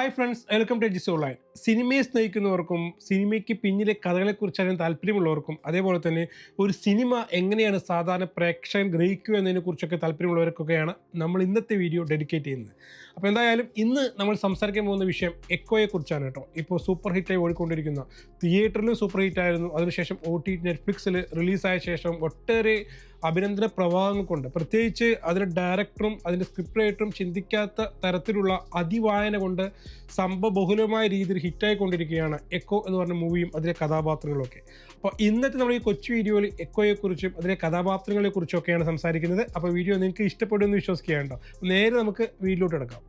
Hi friends, welcome to GSO Line. സിനിമയെ സ്നേഹിക്കുന്നവർക്കും സിനിമയ്ക്ക് പിന്നിലെ കഥകളെക്കുറിച്ച് അറിയാൻ താല്പര്യമുള്ളവർക്കും അതേപോലെ തന്നെ ഒരു സിനിമ എങ്ങനെയാണ് സാധാരണ പ്രേക്ഷകൻ ഗ്രഹിക്കുക എന്നതിനെ കുറിച്ചൊക്കെ താല്പര്യമുള്ളവർക്കൊക്കെയാണ് നമ്മൾ ഇന്നത്തെ വീഡിയോ ഡെഡിക്കേറ്റ് ചെയ്യുന്നത്. അപ്പോൾ എന്തായാലും ഇന്ന് നമ്മൾ സംസാരിക്കാൻ പോകുന്ന വിഷയം എക്കോയെ കുറിച്ചാണ് കേട്ടോ. ഇപ്പോൾ സൂപ്പർ ഹിറ്റായി ഓടിക്കൊണ്ടിരിക്കുന്ന തിയേറ്ററിലും സൂപ്പർ ഹിറ്റ് ആയിരുന്നു. അതിനുശേഷം ഒ ടി നെറ്റ്ഫ്ലിക്സിൽ റിലീസായ ശേഷം ഒട്ടേറെ അഭിനന്ദന പ്രവാഹങ്ങൾ കൊണ്ട് പ്രത്യേകിച്ച് അതിന്റെ ഡയറക്ടറും അതിന്റെ സ്ക്രിപ്റ്റ് റൈറ്ററും ചിന്തിക്കാത്ത തരത്തിലുള്ള അതിവായന കൊണ്ട് സംഭവബഹുലമായ രീതിയിൽ ഹിറ്റായിക്കൊണ്ടിരിക്കുകയാണ് എക്കോ എന്ന് പറഞ്ഞ മൂവിയും അതിലെ കഥാപാത്രങ്ങളൊക്കെ. അപ്പോൾ ഇന്നത്തെ നമ്മൾ ഈ കൊച്ചു വീഡിയോയിൽ എക്കോയെക്കുറിച്ചും അതിലെ കഥാപാത്രങ്ങളെ കുറിച്ചൊക്കെയാണ് സംസാരിക്കുന്നത്. അപ്പോൾ വീഡിയോ നിങ്ങൾക്ക് ഇഷ്ടപ്പെടുമെന്ന് വിശ്വസിക്കുകയുണ്ടോ നേരെ നമുക്ക് വീഡിയോട്ട് എടുക്കാം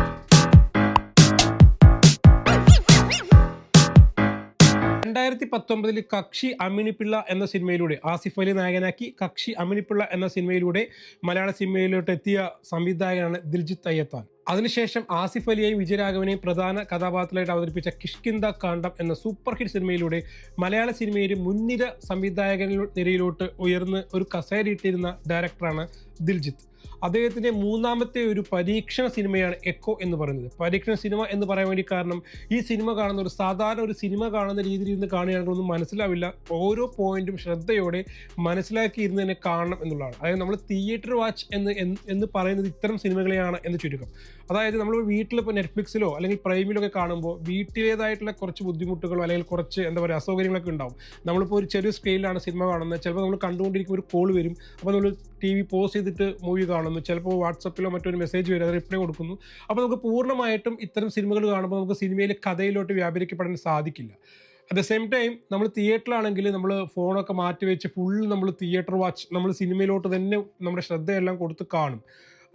രണ്ടായിരത്തി പത്തൊമ്പതിൽ കക്ഷി അമ്മിണിപ്പിള്ള എന്ന സിനിമയിലൂടെ ആസിഫ് അലി നായകനാക്കി കക്ഷി അമ്മിണിപ്പിള്ള എന്ന സിനിമയിലൂടെ മലയാള സിനിമയിലോട്ട് എത്തിയ സംവിധായകനാണ് ദിൽജിത്ത് അയ്യത്താൻ. അതിനുശേഷം ആസിഫ് അലിയെയും വിജയരാഘവനെയും പ്രധാന കഥാപാത്രമായിട്ട് അവതരിപ്പിച്ച കിഷ്കിന്ദ കാണ്ഡം എന്ന സൂപ്പർ ഹിറ്റ് സിനിമയിലൂടെ മലയാള സിനിമയിൽ മുൻനിര സംവിധായക നിരയിലോട്ട് ഉയർന്ന് ഒരു കസേരയിട്ടിരുന്ന ഡയറക്ടറാണ് ദിൽജിത്ത്. അദ്ദേഹത്തിന്റെ മൂന്നാമത്തെ ഒരു പരീക്ഷണ സിനിമയാണ് എക്കോ എന്ന് പറയുന്നത്. പരീക്ഷണ സിനിമ എന്ന് പറയാൻ വേണ്ടി കാരണം ഈ സിനിമ കാണുന്ന ഒരു സാധാരണ ഒരു സിനിമ കാണുന്ന രീതിയിൽ ഇരുന്ന് കാണുകയാണെങ്കിൽ ഒന്നും മനസ്സിലാവില്ല. ഓരോ പോയിന്റും ശ്രദ്ധയോടെ മനസ്സിലാക്കി ഇരുന്ന് തന്നെ കാണണം എന്നുള്ളതാണ്. അതായത് നമ്മൾ തിയേറ്റർ വാച്ച് എന്ന് എന്ന് പറയുന്നത് ഇത്തരം സിനിമകളെയാണ് എന്ന് ചുരുക്കം. അതായത് നമ്മൾ വീട്ടിൽ ഇപ്പോൾ നെറ്റ്ഫ്ലിക്സിലോ അല്ലെങ്കിൽ പ്രൈമിലോ ഒക്കെ കാണുമ്പോൾ വീട്ടിലേതായിട്ടുള്ള കുറച്ച് ബുദ്ധിമുട്ടുകളോ അല്ലെങ്കിൽ കുറച്ച് എന്താ പറയുക അസൗകര്യങ്ങളൊക്കെ ഉണ്ടാവും. നമ്മളിപ്പോൾ ഒരു ചെറിയ സ്കെയിലാണ് സിനിമ കാണുന്നത്. ചിലപ്പോൾ നമ്മൾ കണ്ടുകൊണ്ടിരിക്കുമ്പോൾ ഒരു കോൾ വരും. അപ്പോൾ നമ്മൾ ടി വി പോസ് ചെയ്തിട്ട് മൂവി കാണുന്നു. ചിലപ്പോൾ വാട്സപ്പിലോ മറ്റൊരു മെസ്സേജ് വരും. അത് റിപ്ലൈ കൊടുക്കുന്നു. അപ്പോൾ നമുക്ക് പൂർണമായിട്ടും ഇത്തരം സിനിമകൾ കാണുമ്പോൾ നമുക്ക് സിനിമയിലെ കഥയിലോട്ട് വ്യാപരിക്കപ്പെടാൻ സാധിക്കില്ല. അറ്റ് ദ സെയിം ടൈം നമ്മൾ തിയേറ്ററിലാണെങ്കിൽ നമ്മൾ ഫോണൊക്കെ മാറ്റി വെച്ച് ഫുൾ നമ്മൾ തിയേറ്റർ വാച്ച് നമ്മൾ സിനിമയിലോട്ട് തന്നെ നമ്മുടെ ശ്രദ്ധയെല്ലാം കൊടുത്ത് കാണും.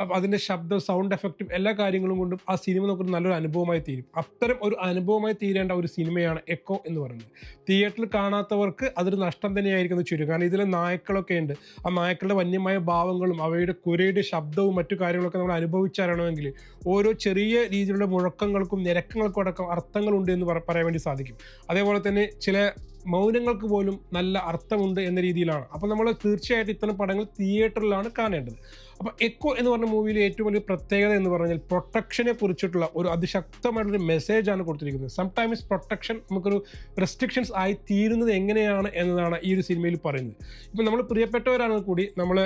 അതിന്റെ ശബ്ദം സൗണ്ട് എഫക്റ്റും എല്ലാ കാര്യങ്ങളും കൊണ്ടും ആ സിനിമ നമുക്കൊരു നല്ലൊരു അനുഭവമായി തീരും. അത്തരം ഒരു അനുഭവമായി തീരേണ്ട ഒരു സിനിമയാണ് എക്കോ എന്ന് പറയുന്നത്. തിയേറ്ററിൽ കാണാത്തവർക്ക് അതൊരു നഷ്ടം തന്നെയായിരിക്കും എന്ന് ചുരുക്കം. കാരണം ഇതിലെ നായ്ക്കളൊക്കെ ഉണ്ട്. ആ നായ്ക്കളുടെ വന്യമായ ഭാവങ്ങളും അവയുടെ കുരയുടെ ശബ്ദവും മറ്റു കാര്യങ്ങളൊക്കെ നമ്മൾ അനുഭവിച്ചറിയണമെങ്കിൽ ഓരോ ചെറിയ രീതിയിലുള്ള മുഴക്കങ്ങൾക്കും നിരക്കങ്ങൾക്കും അടക്കം അർത്ഥങ്ങളുണ്ട് എന്ന് പറയാൻ വേണ്ടി സാധിക്കും. അതേപോലെ തന്നെ ചില മൗനങ്ങൾക്ക് പോലും നല്ല അർത്ഥമുണ്ട് എന്ന രീതിയിലാണ്. അപ്പോൾ നമ്മൾ തീർച്ചയായിട്ടും ഇത്തരം പടങ്ങൾ തിയേറ്ററിലാണ് കാണേണ്ടത്. അപ്പോൾ എക്കോ എന്ന് പറഞ്ഞ മൂവിയിലെ ഏറ്റവും വലിയ പ്രത്യേകത എന്ന് പറഞ്ഞാൽ പ്രൊട്ടക്ഷനെ കുറിച്ചിട്ടുള്ള ഒരു അതിശക്തമായിട്ടൊരു മെസ്സേജാണ് കൊടുത്തിരിക്കുന്നത്. സംടൈംസ് പ്രൊട്ടക്ഷൻ നമുക്കൊരു റെസ്ട്രിക്ഷൻസ് ആയി തീരുന്നത് എങ്ങനെയാണ് എന്നതാണ് ഈ ഒരു സിനിമയിൽ പറയുന്നത്. ഇപ്പോൾ നമ്മൾ പ്രിയപ്പെട്ടവരാണെങ്കിൽ കൂടി നമ്മൾ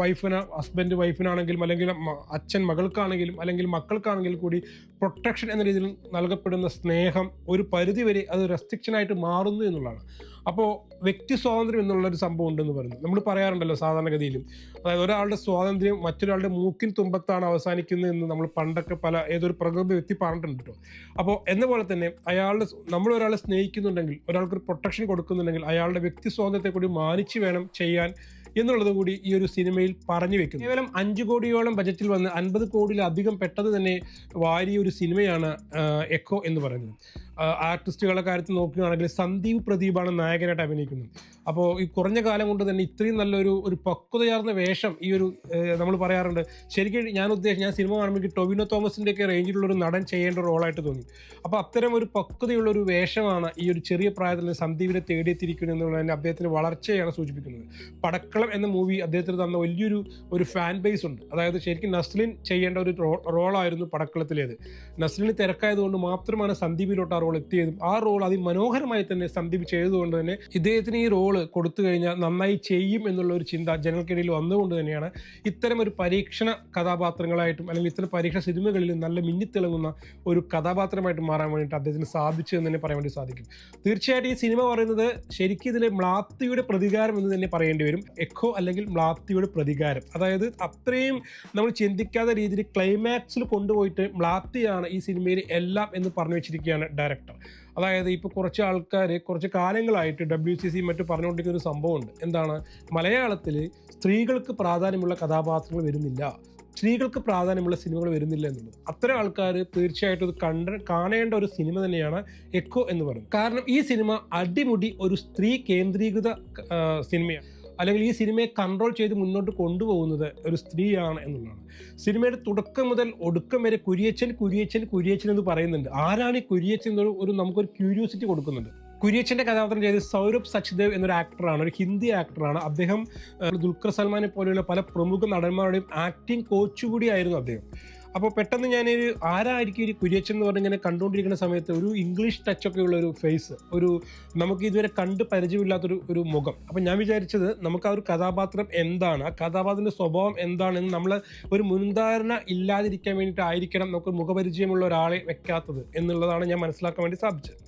വൈഫിന് ഹസ്ബൻഡ് വൈഫിനാണെങ്കിലും അല്ലെങ്കിൽ അച്ഛൻ മകൾക്കാണെങ്കിലും അല്ലെങ്കിൽ മക്കൾക്കാണെങ്കിലും കൂടി പ്രൊട്ടക്ഷൻ എന്ന രീതിയിൽ നൽകപ്പെടുന്ന സ്നേഹം ഒരു പരിധിവരെ അത് റെസ്ട്രിക്ഷനായിട്ട് മാറുന്നു എന്നുള്ളതാണ്. അപ്പോൾ വ്യക്തി സ്വാതന്ത്ര്യം എന്നുള്ളൊരു സംഭവം ഉണ്ടെന്ന് പറയുന്നു. നമ്മൾ പറയാറുണ്ടല്ലോ സാധാരണഗതിയിലും. അതായത് ഒരാളുടെ സ്വാതന്ത്ര്യം മറ്റൊരാളുടെ മൂക്കിൻ തുമ്പത്താണ് അവസാനിക്കുന്നത് എന്ന് നമ്മൾ പണ്ടൊക്കെ പല ഏതൊരു പ്രകൃതി വ്യക്തി പറഞ്ഞിട്ടുണ്ട് കേട്ടോ അപ്പോൾ എന്ന പോലെ തന്നെ അയാളുടെ നമ്മൾ ഒരാളെ സ്നേഹിക്കുന്നുണ്ടെങ്കിൽ ഒരാൾക്കൊരു പ്രൊട്ടക്ഷൻ കൊടുക്കുന്നുണ്ടെങ്കിൽ അയാളുടെ വ്യക്തി സ്വാതന്ത്ര്യത്തെ കൂടി മാനിച്ച് വേണം ചെയ്യാൻ എന്നുള്ളത് കൂടി ഈ ഒരു സിനിമയിൽ പറഞ്ഞു വെക്കുന്നു. കേവലം അഞ്ച് കോടിയോളം ബജറ്റിൽ വന്ന് അൻപത് കോടിയിലധികം പെട്ടത് തന്നെ വാരിയ ഒരു സിനിമയാണ് എക്കോ എന്ന് പറയുന്നത്. ആർട്ടിസ്റ്റുകളുടെ കാര്യത്തിൽ നോക്കുകയാണെങ്കിൽ സന്ദീപ് പ്രദീപാണ് നായകനായിട്ട് അഭിനയിക്കുന്നത്. അപ്പോൾ ഈ കുറഞ്ഞ കാലം കൊണ്ട് തന്നെ ഇത്രയും നല്ലൊരു ഒരു പക്വതയാർന്ന വേഷം ഈ ഒരു നമ്മൾ പറയാറുണ്ട്. ശരിക്കും ഞാൻ ഉദ്ദേശിച്ച ഞാൻ സിനിമ കാണുമ്പോൾ ടൊവിനോ തോമസിന്റെ ഒക്കെ റേഞ്ചിലുള്ള ഒരു നടൻ ചെയ്യേണ്ട റോളായിട്ട് തോന്നി. അപ്പോൾ അത്തരം ഒരു പക്വതയുള്ള ഒരു വേഷമാണ് ഈ ഒരു ചെറിയ പ്രായത്തിൽ സന്ദീപിനെ തേടിയെത്തിയിരിക്കുന്നത് തന്നെ അദ്ദേഹത്തിന്റെ വളർച്ചയാണ് സൂചിപ്പിക്കുന്നത്. പടക്കളം എന്ന മൂവി അദ്ദേഹത്തിന് തന്ന വലിയൊരു ഒരു ഫാൻ ബേസ് ഉണ്ട്. അതായത് ശരിക്കും നസ്ലിൻ ചെയ്യേണ്ട ഒരു റോളായിരുന്നു പടക്കളത്തിലേത്. നസ്ലിന് തിരക്കായതുകൊണ്ട് മാത്രമാണ് സന്ദീപിലോട്ട് ആ റോൾ എത്തിയതും ആ റോൾ അതിമനോഹരമായി തന്നെ സന്ദീപ് ചെയ്തതുകൊണ്ട് തന്നെ ഇദ്ദേഹത്തിന് ഈ റോൾ കൊടുത്തു കഴിഞ്ഞാൽ നന്നായി ചെയ്യും എന്നുള്ള ഒരു ചിന്ത ജനങ്ങൾക്കിടയിൽ വന്നുകൊണ്ട് തന്നെയാണ് ഇത്തരം ഒരു പരീക്ഷണ കഥാപാത്രങ്ങളായിട്ടും അല്ലെങ്കിൽ ഇത്തരം പരീക്ഷണ സിനിമകളിൽ നല്ല മിന്നിത്തിളങ്ങുന്ന ഒരു കഥാപാത്രമായിട്ട് മാറാൻ വേണ്ടിയിട്ട് അദ്ദേഹത്തിന് സാധിച്ചു എന്ന് തന്നെ പറയാൻ വേണ്ടി സാധിക്കും. തീർച്ചയായിട്ടും ഈ സിനിമ പറയുന്നത് ശരിക്കും ഇതിലെ മ്ലാത്തിയുടെ പ്രതികാരം എന്ന് തന്നെ പറയേണ്ടി വരും. എക്കോ അല്ലെങ്കിൽ മ്ലാത്തിയുടെ പ്രതികാരം. അതായത് അത്രയും നമ്മൾ ചിന്തിക്കാത്ത രീതിയിൽ ക്ലൈമാക്സിൽ കൊണ്ടുപോയിട്ട് മ്ലാത്തിയാണ് ഈ സിനിമയിൽ എല്ലാം എന്ന് പറഞ്ഞു വെച്ചിരിക്കുകയാണ് ഡയറക്ടർ അതായത് ഇപ്പോൾ കുറച്ച് ആൾക്കാർ കുറച്ച് കാലങ്ങളായിട്ട് ഡബ്ല്യു സി സി മറ്റു പറഞ്ഞുകൊണ്ടിരിക്കുന്ന ഒരു സംഭവമുണ്ട്. എന്താണ്? മലയാളത്തിൽ സ്ത്രീകൾക്ക് പ്രാധാന്യമുള്ള കഥാപാത്രങ്ങൾ വരുന്നില്ല. സ്ത്രീകൾക്ക് പ്രാധാന്യമുള്ള സിനിമകൾ വരുന്നില്ല എന്നുള്ളത്. അത്തരം ആൾക്കാർ തീർച്ചയായിട്ടും ഇത് കണ്ട കാണേണ്ട ഒരു സിനിമ തന്നെയാണ് എക്കോ എന്ന് പറയുന്നത്. കാരണം ഈ സിനിമ അടിമുടി ഒരു സ്ത്രീ കേന്ദ്രീകൃത സിനിമയാണ്. അല്ലെങ്കിൽ ഈ സിനിമയെ കൺട്രോൾ ചെയ്ത് മുന്നോട്ട് കൊണ്ടുപോകുന്നത് ഒരു സ്ത്രീയാണ് എന്നുള്ളതാണ്. സിനിമയുടെ തുടക്കം മുതൽ ഒടുക്കം വരെ കുരിയച്ചൻ കുരിയച്ചൻ കുരിയച്ചൻ എന്ന് പറയുന്നുണ്ട്. ആരാണ് ഈ കുരിയച്ചൻ എന്നൊരു ഒരു നമുക്കൊരു ക്യൂരിയോസിറ്റി കൊടുക്കുന്നുണ്ട്. കുര്യച്ചന്റെ കഥാപാത്രം ചെയ്ത് സൗരഭ് സച്ദേവ് എന്നൊരു ആക്ടറാണ് ഒരു ഹിന്ദി ആക്ടറാണ് അദ്ദേഹം ദുൽഖർ സൽമാനെ പോലെയുള്ള പല പ്രമുഖ നടന്മാരുടെയും ആക്ടിംഗ് കോച്ച് കൂടിയായിരുന്നു അദ്ദേഹം. അപ്പോൾ പെട്ടെന്ന് ഞാനൊരു ആരായിരിക്കും ഒരു കുര്യച്ചൻ എന്ന് പറഞ്ഞ് ഇങ്ങനെ കണ്ടുകൊണ്ടിരിക്കുന്ന സമയത്ത് ഒരു ഇംഗ്ലീഷ് ടച്ചൊക്കെ ഉള്ള ഒരു ഫേസ് ഒരു നമുക്ക് ഇതുവരെ കണ്ട് പരിചയമില്ലാത്തൊരു ഒരു മുഖം. അപ്പം ഞാൻ വിചാരിച്ചത് നമുക്ക് ആ ഒരു കഥാപാത്രം എന്താണ് ആ കഥാപാത്രത്തിന്റെ സ്വഭാവം എന്താണെന്ന് നമ്മൾ ഒരു മുൻധാരണ ഇല്ലാതിരിക്കാൻ വേണ്ടിയിട്ടായിരിക്കണം നമുക്ക് മുഖപരിചയമുള്ള ഒരാളെ വെക്കാത്തത് എന്നുള്ളതാണ് ഞാൻ മനസ്സിലാക്കാൻ വേണ്ടി സാധിച്ചത്.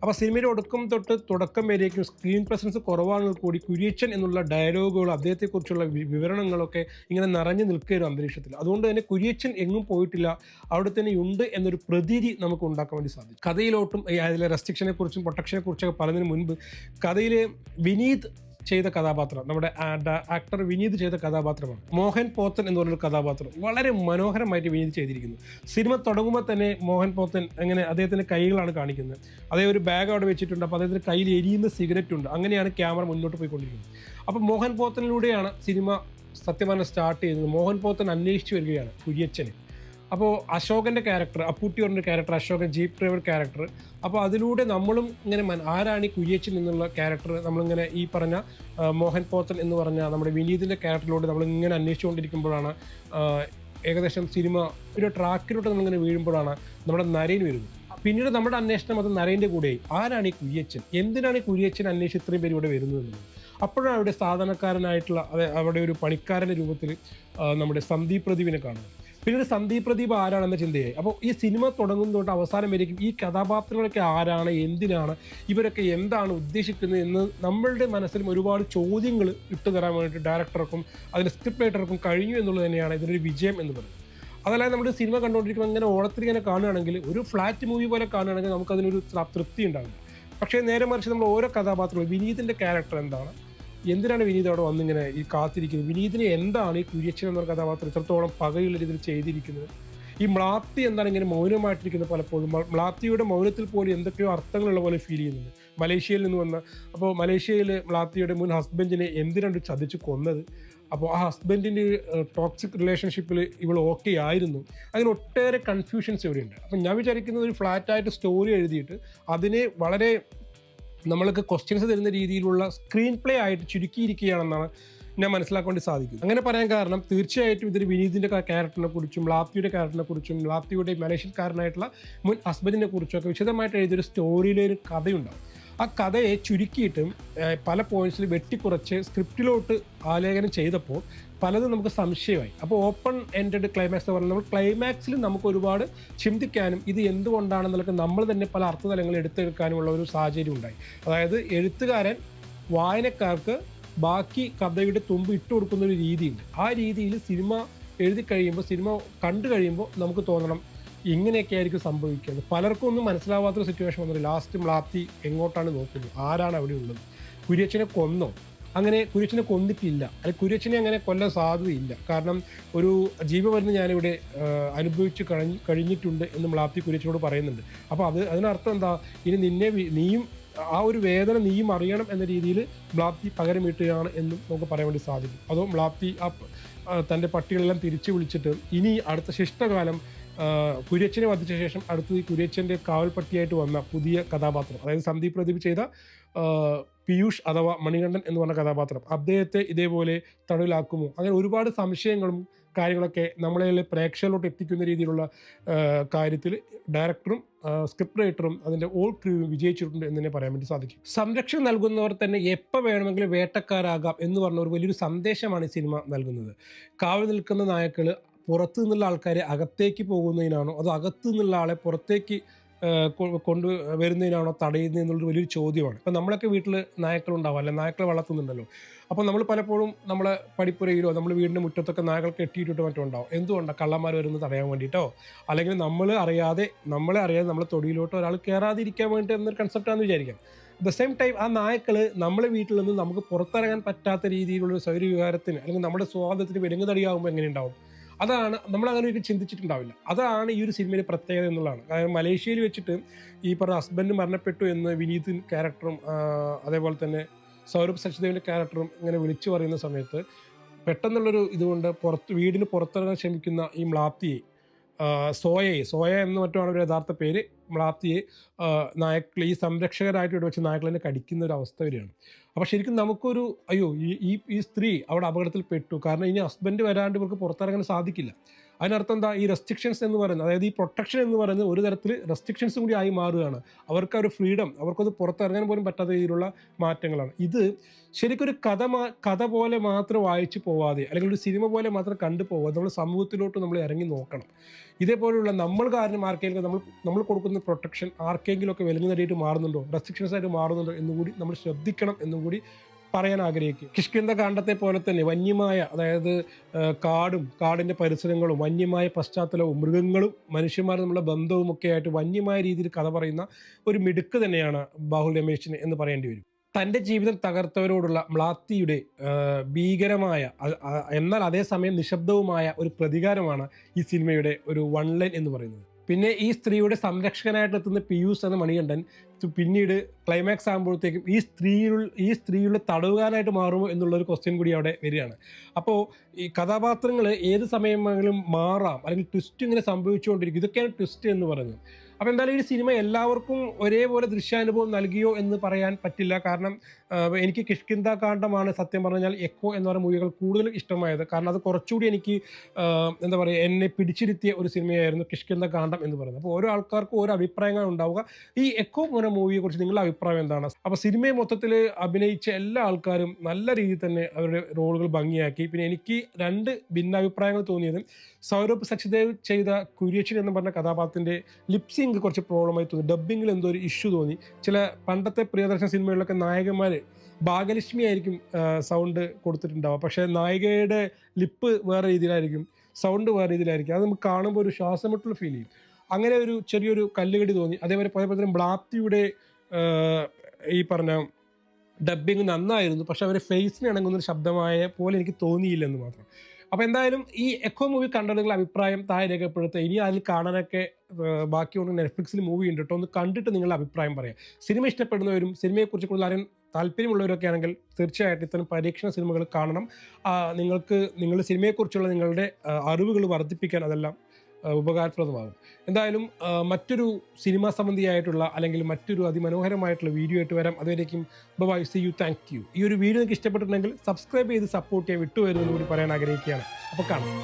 അപ്പോൾ സിനിമയുടെ ഒടുക്കം തൊട്ട് തുടക്കം വരേക്കും സ്ക്രീൻ പ്രസൻസ് കുറവാണെങ്കിൽ കൂടി കുര്യച്ചൻ എന്നുള്ള ഡയലോഗുകൾ അദ്ദേഹത്തെക്കുറിച്ചുള്ള വിവരണങ്ങളൊക്കെ ഇങ്ങനെ നിറഞ്ഞു നിൽക്കുകയൊരു അന്തരീക്ഷത്തിൽ. അതുകൊണ്ട് തന്നെ കുര്യച്ചൻ എങ്ങും പോയിട്ടില്ല. അവിടെ തന്നെ ഉണ്ട് എന്നൊരു പ്രതീതി നമുക്ക് ഉണ്ടാക്കാൻ വേണ്ടി സാധിക്കും. കഥയിലോട്ടും അതിലെ റെസ്ട്രിക്ഷനെ കുറിച്ചും പ്രൊട്ടക്ഷനെ കുറിച്ചൊക്കെ പറഞ്ഞതിന് മുൻപ് കഥയിലെ വിനീത് ചെയ്ത കഥാപാത്രം. നമ്മുടെ ആക്ടർ വിനീത് ചെയ്ത കഥാപാത്രമാണ്. മോഹൻ പോത്തൻ എന്ന് പറഞ്ഞൊരു കഥാപാത്രം വളരെ മനോഹരമായിട്ട് വിനീത് ചെയ്തിരിക്കുന്നു. സിനിമ തുടങ്ങുമ്പോൾ തന്നെ മോഹൻ പോത്തൻ അങ്ങനെ അദ്ദേഹത്തിന്റെ കൈകളാണ് കാണിക്കുന്നത്. അതേ ഒരു ബാഗ് അവിടെ വെച്ചിട്ടുണ്ട്. അപ്പോൾ അദ്ദേഹത്തിന്റെ കയ്യിൽ എരിയുന്ന സിഗരറ്റ് ഉണ്ട്. അങ്ങനെയാണ് ക്യാമറ മുന്നോട്ട് പോയിക്കൊണ്ടിരിക്കുന്നത്. അപ്പോൾ മോഹൻ പോത്തനിലൂടെയാണ് സിനിമ സത്യമാണ് സ്റ്റാർട്ട് ചെയ്യുന്നത് മോഹൻ പോത്തൻ അന്വേഷിച്ച് വരികയാണ് കുര്യച്ചനെ. അപ്പോൾ അശോകന്റെ ക്യാരക്ടർ അപ്പൂട്ടി പറഞ്ഞൊരു character Ashokan jeep driver character അപ്പോൾ അതിലൂടെ നമ്മളും ഇങ്ങനെ ആരാണ് ഈ കുയ്യച്ചിൽ നിന്നുള്ള ക്യാരക്ടർ നമ്മളിങ്ങനെ ഈ പറഞ്ഞ മോഹൻ പോത്തൻ എന്ന് പറഞ്ഞ നമ്മുടെ വിനീതിന്റെ ക്യാരക്ടറിലൂടെ നമ്മൾ ഇങ്ങനെ അന്വേഷിച്ചുകൊണ്ടിരിക്കുമ്പോഴാണ് ഏകദേശം സിനിമ ഒരു ട്രാക്കിലോട്ട് നമ്മളിങ്ങനെ വീഴുമ്പോഴാണ് നമ്മുടെ നരേൻ വരുന്നത്. പിന്നീട് നമ്മുടെ അന്വേഷണം അത് നരേന്റെ കൂടെയായി. ആരാണ് ഈ കുയ്യച്ചൻ? എന്തിനാണ് ഈ കുയ്യച്ചൻ അന്വേഷിച്ച് ഇത്രയും പേര് ഇവിടെ വരുന്നത് അപ്പോഴാണ് അവിടെ സാധാരണക്കാരനായിട്ടുള്ള അവിടെ ഒരു പണിക്കാരന്റെ രൂപത്തിൽ നമ്മുടെ സന്ദീപ് പ്രദീപിനെ കാണുന്നത്. പിന്നീട് സന്ദീപ് പ്രദീപ് ആരാണെന്ന ചിന്തയായി അപ്പോൾ ഈ സിനിമ തുടങ്ങുന്ന തൊട്ട് അവസാനം വരേക്കും ഈ കഥാപാത്രങ്ങളൊക്കെ ആരാണ് എന്തിനാണ് ഇവരൊക്കെ എന്താണ് ഉദ്ദേശിക്കുന്നത് എന്ന് നമ്മളുടെ മനസ്സിലും ഒരുപാട് ചോദ്യങ്ങൾ ഇട്ടു തരാൻ വേണ്ടിയിട്ട് ഡയറക്ടർക്കും അതിന്റെ സ്ക്രിപ്റ്റ് റൈറ്റർക്കും കഴിഞ്ഞു എന്നുള്ളത് തന്നെയാണ് ഇതിനൊരു വിജയം എന്ന് പറയുന്നത്. അതല്ലാതെ നമ്മൾ സിനിമ കണ്ടുകൊണ്ടിരിക്കുമ്പോൾ അങ്ങനെ ഓണത്തിൽ ഇങ്ങനെ കാണുകയാണെങ്കിൽ ഒരു ഫ്ലാറ്റ് മൂവി പോലെ കാണുകയാണെങ്കിൽ നമുക്കതിനൊരു തൃപ്തി ഉണ്ടാവില്ല. പക്ഷേ നേരെ മറിച്ച് നമ്മൾ ഓരോ കഥാപാത്രങ്ങളും വിനീതിന്റെ ക്യാരക്ടർ എന്താണ് എന്തിനാണ് വിനീത് അവിടെ വന്നിങ്ങനെ ഈ കാത്തിരിക്കുന്നത്? വിനീതിനെ എന്താണ് ഈ കുര്യക്ഷൻ എന്ന കഥാപാത്രം ഇത്രത്തോളം പകയുള്ള രീതിയിൽ ചെയ്തിരിക്കുന്നത്? ഈ മ്ലാത്തി എന്താണ് ഇങ്ങനെ മൗനമായിട്ടിരിക്കുന്നത് പലപ്പോഴും? മ്ലാത്തിയുടെ മൗനത്തിൽ പോലും എന്തൊക്കെയോ അർത്ഥങ്ങളുള്ള പോലെ ഫീൽ ചെയ്യുന്നുണ്ട്. മലേഷ്യയിൽ നിന്ന് വന്ന അപ്പോൾ മലേഷ്യയിൽ മ്ലാത്തിയുടെ മുൻ ഹസ്ബൻഡിനെ എന്തിനാണ് ചതിച്ച് കൊന്നത്? അപ്പോൾ ആ ഹസ്ബൻഡിന്റെ ടോക്സിക് റിലേഷൻഷിപ്പിൽ ഇവൾ ഓക്കെ ആയിരുന്നു. അങ്ങനെ ഒട്ടേറെ കൺഫ്യൂഷൻസ് ഇവിടെയുണ്ട്. അപ്പം ഞാൻ വിചാരിക്കുന്നത് ഒരു ഫ്ലാറ്റായിട്ട് സ്റ്റോറി എഴുതിയിട്ട് അതിനെ വളരെ നമ്മൾക്ക് ക്വസ്റ്റ്യൻസ് തരുന്ന രീതിയിലുള്ള സ്ക്രീൻ പ്ലേ ആയിട്ട് ചുരുക്കിയിരിക്കുകയാണെന്നാണ് ഞാൻ മനസ്സിലാക്കേണ്ടി സാധിക്കും അങ്ങനെ പറയാൻ കാരണം തീർച്ചയായിട്ടും ഇതൊരു വിനീതിന്റെ ക്യാരക്ടറിനെ കുറിച്ചും ലാപ്തിയുടെ ക്യാരക്ടറിനെ കുറിച്ചും ലാപ്തിയുടെ മലേഷ്യക്കാരനായിട്ടുള്ള മുൻ ഹസ്ബൻഡിനെ കുറിച്ചും ഒക്കെ വിശദമായിട്ട് എഴുതിയൊരു സ്റ്റോറിയിലെ ഒരു കഥയുണ്ടാവും. ആ കഥയെ ചുരുക്കിയിട്ടും പല പോയിന്റ്സിൽ വെട്ടിക്കുറച്ച് സ്ക്രിപ്റ്റിലോട്ട് ആലേഖനം ചെയ്തപ്പോൾ പലതും നമുക്ക് സംശയമായി. അപ്പോൾ ഓപ്പൺ എൻഡഡ് ക്ലൈമാക്സ് എന്ന് പറയുന്നത് ക്ലൈമാക്സിൽ നമുക്ക് ഒരുപാട് ചിന്തിക്കാനും ഇത് എന്തുകൊണ്ടാണെന്നുള്ളത് നമ്മൾ തന്നെ പല അർത്ഥതലങ്ങൾ എടുത്തെടുക്കാനുമുള്ള ഒരു സാഹചര്യം ഉണ്ടായി. അതായത് എഴുത്തുകാരൻ വായനക്കാർക്ക് ബാക്കി കഥയുടെ തുമ്പ് ഇട്ടു കൊടുക്കുന്ന ഒരു രീതിയുണ്ട്. ആ രീതിയിൽ സിനിമ എഴുതി കഴിയുമ്പോൾ സിനിമ കണ്ടു കഴിയുമ്പോൾ നമുക്ക് തോന്നണം ഇങ്ങനെയൊക്കെ ആയിരിക്കും സംഭവിക്കുന്നത്. പലർക്കും ഒന്നും മനസ്സിലാവാത്തൊരു സിറ്റുവേഷൻ വന്നത് ലാസ്റ്റ് മ്ലാത്തി എങ്ങോട്ടാണ് നോക്കുന്നത്? ആരാണ് അവിടെ ഉള്ളത്? കുര്യച്ചനെ കൊന്നോ? അങ്ങനെ കുര്യച്ചനെ കൊന്നിട്ടില്ല. അല്ലെങ്കിൽ കുര്യച്ചനെ അങ്ങനെ കൊല്ലാൻ സാധ്യതയില്ല. കാരണം ഒരു ജീവമരുന്ന് ഞാനിവിടെ അനുഭവിച്ച് കഴിഞ്ഞ് കഴിഞ്ഞിട്ടുണ്ട് എന്ന് മ്ലാപ്തി കുര്യച്ചനോട് പറയുന്നുണ്ട്. അപ്പോൾ അത് അതിനർത്ഥം എന്താ? ഇനി നിന്നെ നീയും ആ ഒരു വേദന നീയും അറിയണം എന്ന രീതിയിൽ മ്ലാപ്തി പകരം വീട്ടുകയാണ് എന്നും നമുക്ക് പറയാൻ വേണ്ടി സാധിക്കും. അതോ മ്ലാപ്തി ആ തന്റെ പട്ടികളെല്ലാം തിരിച്ചു വിളിച്ചിട്ട് ഇനി അടുത്ത ശിഷ്ടകാലം കുര്യച്ചനെ വധിച്ച ശേഷം അടുത്തത് കുര്യച്ചന്റെ കാവൽപ്പട്ടിയായിട്ട് വന്ന പുതിയ കഥാപാത്രം അതായത് സന്ദീപ് പ്രദീപ് ചെയ്ത പീയൂഷ് അഥവാ മണികണ്ഠൻ എന്ന് പറഞ്ഞ കഥാപാത്രം. അദ്ദേഹത്തെ ഇതേപോലെ തടവിലാക്കുമോ അങ്ങനെ ഒരുപാട് സംശയങ്ങളും കാര്യങ്ങളൊക്കെ നമ്മളെ പ്രേക്ഷകരിലോട്ട് എത്തിക്കുന്ന രീതിയിലുള്ള കാര്യത്തിൽ ഡയറക്ടറും സ്ക്രിപ്റ്റ് റൈറ്ററും അതിന്റെ ഓൾ ക്രൂവും വിജയിച്ചിട്ടുണ്ട് എന്ന് തന്നെ പറയാൻ വേണ്ടി സാധിക്കും. സംരക്ഷണം നൽകുന്നവർ തന്നെ എപ്പോൾ വേണമെങ്കിലും വേട്ടക്കാരാകാം എന്ന് പറഞ്ഞ ഒരു വലിയൊരു സന്ദേശമാണ് ഈ സിനിമ നൽകുന്നത്. കാവൽ നിൽക്കുന്ന നായക്കൾ പുറത്തു നിന്നുള്ള ആൾക്കാരെ അകത്തേക്ക് പോകുന്നതിനാണോ? അതോ അകത്തു നിന്നുള്ള ആളെ പുറത്തേക്ക് കൊണ്ടു വരുന്നതിനാണോ തടയുന്നത് എന്നുള്ളൊരു വലിയൊരു ചോദ്യമാണ്. ഇപ്പം നമ്മളൊക്കെ വീട്ടിൽ നായക്കളുണ്ടാവും അല്ലെ? നായക്കളെ വളർത്തുന്നുണ്ടല്ലോ. അപ്പോൾ നമ്മൾ പലപ്പോഴും നമ്മളെ പടിപ്പുരയിലോ നമ്മൾ വീടിന്റെ മുറ്റത്തൊക്കെ നായകൾ കെട്ടിയിട്ടിട്ട് മറ്റോ ഉണ്ടാവും. എന്തുകൊണ്ടാണ് കള്ളന്മാർ വരുന്നത് തടയാൻ വേണ്ടിയിട്ടോ അല്ലെങ്കിൽ നമ്മൾ അറിയാതെ നമ്മളെ അറിയാതെ നമ്മളെ തൊടിയിലോട്ട് ഒരാൾ കയറാതിരിക്കാൻ വേണ്ടി എന്നൊരു കൺസെപ്റ്റാണെന്ന് വിചാരിക്കാം. അറ്റ് ദ സെയിം ടൈം ആ നായക്കൾ നമ്മളെ വീട്ടിൽ നിന്ന് നമുക്ക് പുറത്തിറങ്ങാൻ പറ്റാത്ത രീതിയിലുള്ള സൗരവികാരത്തിന് അല്ലെങ്കിൽ നമ്മുടെ സ്വാതന്ത്ര്യത്തിന് വിലങ്ങുതടിയാകുമ്പോൾ എങ്ങനെ ഉണ്ടാവും? അതാണ് നമ്മൾ അങ്ങനെ ഒരു ചിന്തിച്ചിട്ടുണ്ടാവില്ല. അതാണ് ഈ ഒരു സിനിമയിലെ പ്രത്യേകത എന്നുള്ളതാണ്. കാരണം മലേഷ്യയിൽ വെച്ചിട്ട് ഈ പറഞ്ഞ ഹസ്ബൻഡ് മരണപ്പെട്ടു എന്ന് വിനീത് ക്യാരക്ടറും അതേപോലെ തന്നെ സൗരഭ് സച്ചിദേവിന്റെ ക്യാരക്ടറും ഇങ്ങനെ വിളിച്ചു പറയുന്ന സമയത്ത് പെട്ടെന്നുള്ളൊരു ഇതുകൊണ്ട് പുറത്ത് വീടിന് പുറത്തിറങ്ങാൻ ശ്രമിക്കുന്ന ഈ മ്ലാപ്തിയെ സോയയെ സോയ എന്ന് മറ്റുമാണ് ഒരു യഥാർത്ഥ പേര്. മ്ലാപ്തിയെ നായക്കൾ ഈ സംരക്ഷകരായിട്ട് ഇവിടെ വെച്ച് നായക്കളെ കടിക്കുന്ന ഒരു അവസ്ഥ വരികയാണ്. അപ്പോൾ ശരിക്കും നമുക്കൊരു അയ്യോ ഈ ഈ സ്ത്രീ അവിടെ അപകടത്തിൽ പെട്ടു. കാരണം ഇനി ഹസ്ബൻഡ് വരാണ്ട് ഇവർക്ക് പുറത്തിറങ്ങാൻ സാധിക്കില്ല. അതിനർത്ഥം എന്താ? ഈ റെസ്ട്രിക്ഷൻസ് എന്ന് പറയുന്നത് അതായത് ഈ പ്രൊട്ടക്ഷൻ എന്ന് പറയുന്നത് ഒരു തരത്തിൽ റെസ്ട്രിക്ഷൻസും കൂടി ആയി മാറുകയാണ്. അവർക്ക് ഒരു ഫ്രീഡം അവർക്കത് പുറത്തിറങ്ങാൻ പോലും പറ്റാത്ത രീതിയിലുള്ള മാറ്റങ്ങളാണ്. ഇത് ശരിക്കും ഒരു കഥ കഥ പോലെ മാത്രം വായിച്ചു പോവാതെ അല്ലെങ്കിൽ ഒരു സിനിമ പോലെ മാത്രം കണ്ടു പോവാതെ നമ്മൾ സമൂഹത്തിലോട്ട് നമ്മൾ ഇറങ്ങി നോക്കണം. ഇതേപോലെയുള്ള നമ്മൾ കാരണം ആർക്കെങ്കിലും നമ്മൾ നമ്മൾ കൊടുക്കുന്ന പ്രൊട്ടക്ഷൻ ആർക്കെങ്കിലും ഒക്കെ വിലങ്ങ് നേടിയിട്ട് മാറുന്നുണ്ടോ? റെസ്ട്രിക്ഷൻസ് ആയിട്ട് മാറുന്നുണ്ടോ? എന്നും കൂടി നമ്മൾ ശ്രദ്ധിക്കണം എന്നും കൂടി പറയാൻ ആഗ്രഹിക്കും കിഷ്കിന്ത കാണ്ഡത്തെ പോലെ തന്നെ വന്യമായ അതായത് കാടും കാടിന്റെ പരിസരങ്ങളും വന്യമായ പശ്ചാത്തലവും മൃഗങ്ങളും മനുഷ്യന്മാരും നമ്മുടെ ബന്ധവും ഒക്കെ ആയിട്ട് വന്യമായ രീതിയിൽ കഥ പറയുന്ന ഒരു മിടുക്ക് തന്നെയാണ് ബാഹുൽ രമേശിന് എന്ന് പറയേണ്ടി വരും. തന്റെ ജീവിതം തകർത്തവരോടുള്ള മ്ലാത്തിയുടെ ഭീകരമായ എന്നാൽ അതേസമയം നിശബ്ദവുമായ ഒരു പ്രതികാരമാണ് ഈ സിനിമയുടെ ഒരു വൺ ലൈൻ എന്ന് പറയുന്നത്. പിന്നെ ഈ സ്ത്രീയുടെ സംരക്ഷകനായിട്ട് എത്തുന്ന പിയൂസ് എന്ന മണികണ്ഠൻ പിന്നീട് ക്ലൈമാക്സ് ആകുമ്പോഴത്തേക്കും ഈ സ്ത്രീയിൽ ഈ സ്ത്രീയുടെ തടവുകാരനായിട്ട് മാറുമോ എന്നുള്ള ഒരു ക്വസ്റ്റ്യൻ കൂടി അവിടെ വരികയാണ്. അപ്പോൾ ഈ കഥാപാത്രങ്ങൾ ഏത് സമയമെങ്കിലും മാറാം അല്ലെങ്കിൽ ട്വിസ്റ്റ് ഇങ്ങനെ സംഭവിച്ചുകൊണ്ടിരിക്കും. ഇതൊക്കെയാണ് ട്വിസ്റ്റ് എന്ന് പറയുന്നത്. അപ്പോൾ എന്തായാലും ഈ സിനിമ എല്ലാവർക്കും ഒരേപോലെ ദൃശ്യാനുഭവം നൽകിയോ എന്ന് പറയാൻ പറ്റില്ല. കാരണം എനിക്ക് കിഷ്കിന്ത കാണ്ഡമാണ് സത്യം പറഞ്ഞാൽ എക്കോ എന്ന് പറയുന്ന മൂവികൾ കൂടുതൽ ഇഷ്ടമായത്. കാരണം അത് കുറച്ചുകൂടി എനിക്ക് എന്താ പറയുക എന്നെ പിടിച്ചിരുത്തിയ ഒരു സിനിമയായിരുന്നു കിഷ്കിന്ത കാണ്ഡം എന്ന് പറയുന്നത്. അപ്പോൾ ഓരോ ആൾക്കാർക്കും ഓരോ അഭിപ്രായങ്ങൾ ഉണ്ടാവുക. ഈ എക്കോ എന്ന മൂവിയെക്കുറിച്ച് നിങ്ങളുടെ അഭിപ്രായം എന്താണ്? അപ്പോൾ സിനിമയെ മൊത്തത്തിൽ അഭിനയിച്ച എല്ലാ ആൾക്കാരും നല്ല രീതിയിൽ തന്നെ അവരുടെ റോളുകൾ ഭംഗിയാക്കി. പിന്നെ എനിക്ക് രണ്ട് ഭിന്നാഭിപ്രായങ്ങൾ തോന്നിയത് സൗരഭ് സച്ദേവ് ചെയ്ത കുര്യക്ഷൻ എന്ന് പറഞ്ഞ കഥാപാത്രത്തിന്റെ ലിപ്സിങ് കുറച്ച് പ്രോബ്ലമായി തോന്നി. ഡബ്ബിങ്ങിൽ എന്തോ ഒരു ഇഷ്യൂ തോന്നി. ചില പണ്ടത്തെ പ്രിയദർശന സിനിമകളിലൊക്കെ നായകന്മാർ ഭാഗ്യലക്ഷ്മി ആയിരിക്കും സൗണ്ട് കൊടുത്തിട്ടുണ്ടാവുക. പക്ഷേ നായികയുടെ ലിപ്പ് വേറെ രീതിയിലായിരിക്കും സൗണ്ട് വേറെ രീതിയിലായിരിക്കും. അത് നമുക്ക് കാണുമ്പോൾ ഒരു ശ്വാസമുട്ടുള്ള ഫീൽ ചെയ്യും. അങ്ങനെ ഒരു ചെറിയൊരു കല്ലുകടി തോന്നി. അതേപോലെ പല തന്നെ ബ്ലാപ്തിയുടെ ഈ പറഞ്ഞ ഡബ്ബിങ് നന്നായിരുന്നു. പക്ഷെ അവരെ ഫേസിന് ഇണങ്ങുന്ന ഒരു ശബ്ദമായ പോലെ എനിക്ക് തോന്നിയില്ലെന്ന് മാത്രം. അപ്പോൾ എന്തായാലും ഈ എക്കോ മൂവി കണ്ട അഭിപ്രായം താഴെ രേഖപ്പെടുത്തുക. ഇനി അതിൽ കാണാനൊക്കെ ബാക്കിയുണ്ട് നെറ്റ്ഫ്ലിക്സിൽ മൂവി ഉണ്ട് കേട്ടോ ഒന്ന് കണ്ടിട്ട് നിങ്ങളുടെ അഭിപ്രായം പറയാം. സിനിമ ഇഷ്ടപ്പെടുന്നവരും സിനിമയെക്കുറിച്ച് കൂടുതൽ അറിയാൻ താല്പര്യമുള്ളവരൊക്കെ ആണെങ്കിൽ തീർച്ചയായിട്ടും ഇത്തരം പരീക്ഷണ സിനിമകൾ കാണണം. നിങ്ങൾക്ക് നിങ്ങളുടെ സിനിമയെക്കുറിച്ചുള്ള നിങ്ങളുടെ അറിവുകൾ വർദ്ധിപ്പിക്കാൻ അതെല്ലാം ഉപകാരപ്രദമാകും എന്തായാലും മറ്റൊരു സിനിമ സംബന്ധിയായിട്ടുള്ള അല്ലെങ്കിൽ മറ്റൊരു അതിമനോഹരമായിട്ടുള്ള വീഡിയോ ആയിട്ട് വരാം. അതുവരേക്കും bye see you thank you. ഈ ഒരു വീഡിയോ നിങ്ങൾക്ക് ഇഷ്ടപ്പെട്ടിട്ടുണ്ടെങ്കിൽ സബ്സ്ക്രൈബ് ചെയ്ത് സപ്പോർട്ട് ചെയ്യാൻ വിട്ടുവരുമെന്ന് കൂടി പറയാൻ ആഗ്രഹിക്കുകയാണ്. അപ്പോൾ കാണാം.